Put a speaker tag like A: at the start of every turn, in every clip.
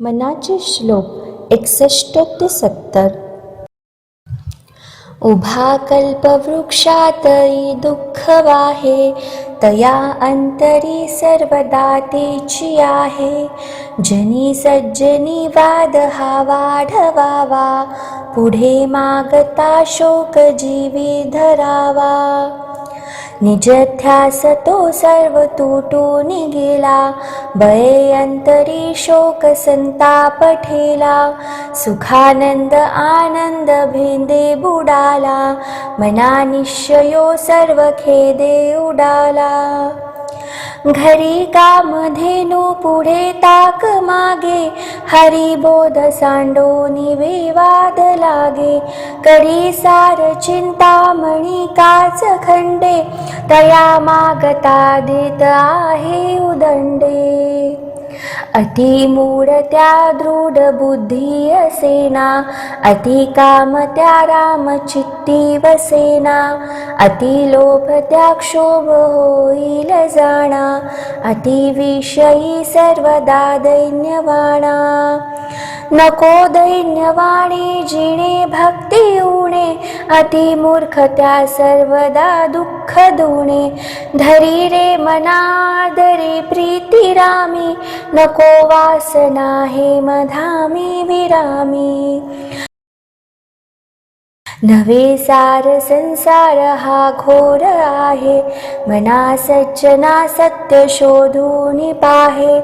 A: मनाचे श्लोक एकसष्ट ते सत्तर. उभा कल्पवृक्षातई दुःख वाहे तया अंतरी सर्वदा तेची आहे. जनी सज्जनी वाद हा वाढवावा पुढे मागता शोक जीवी धरावा. निजध्यासतो सर्वगेला बयन्तरि शोकसन्तापठेला सुखानन्द आनन्द भेन्दे बुडाला मना निश्चयो सर्वखेदे उडाला। घरी कामधेनु पुढे ताक मागे. हरिबोध सांडोनी विवाद लागे. करी सार चिंतामणी काच खंडे. तया मागता देत आहे उदंडे. अति मूढ त्या दृढ बुद्धी असेना अति काम त्या राम चित्ती वसेना अति लोभ त्या क्षोभ होईल जाणा अति विषयी सर्वदा दैन्यवाणा. नको दैन्यवाणी जिणे अतिमूर्ख अति मूर्ख त्या सर्वदा दुःख दुणे. धरी रे मनादरी प्रीती रामी. नको वासना हे मधामी विरामी. नवे सार संसार हा घोर आहे. मना सज्जना सत्य शोधून पाहे.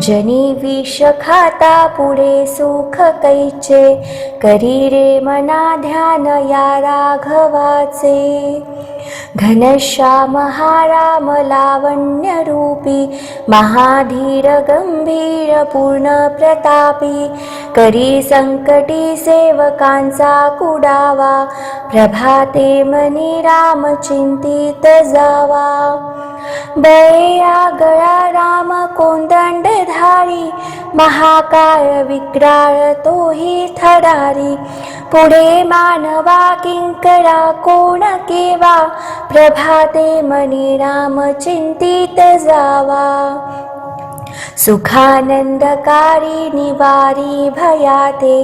A: जनी विष खाता पुढे सुख कैचे. करी रे मना ध्यान या राघवाचे. घनश्याम हा राम लावण्य रूपी महाधीर गंभीर पूर्ण प्रतापी करी संकटी सेवकांचा कुडावा प्रभाते मनी राम चिंतित जावा. बया गळा राम कोंदंडधारी महाकाय विक्राळ तोही थडारी. पुढे मानवा किंकरा कोण केवा? प्रभाते मनी राम चिंतित जावा. सुखानन्दकारी निवारी भयाते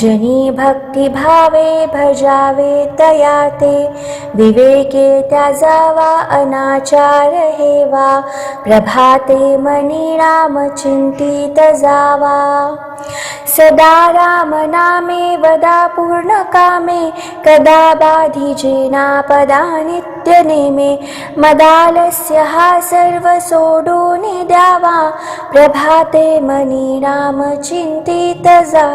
A: जनी भक्तिभावे भजावे तयाते। विवेके त्याजा वा अनाचार हे वा प्रभाते मणिरामचिन्तितजा वा सदा रामनामे वदा पूर्णकामे कदा बाधिजिनापदानि अद्य मदालस्य हा सर्वसोडो निदावा प्रभाते मनी रामचिन्तितजा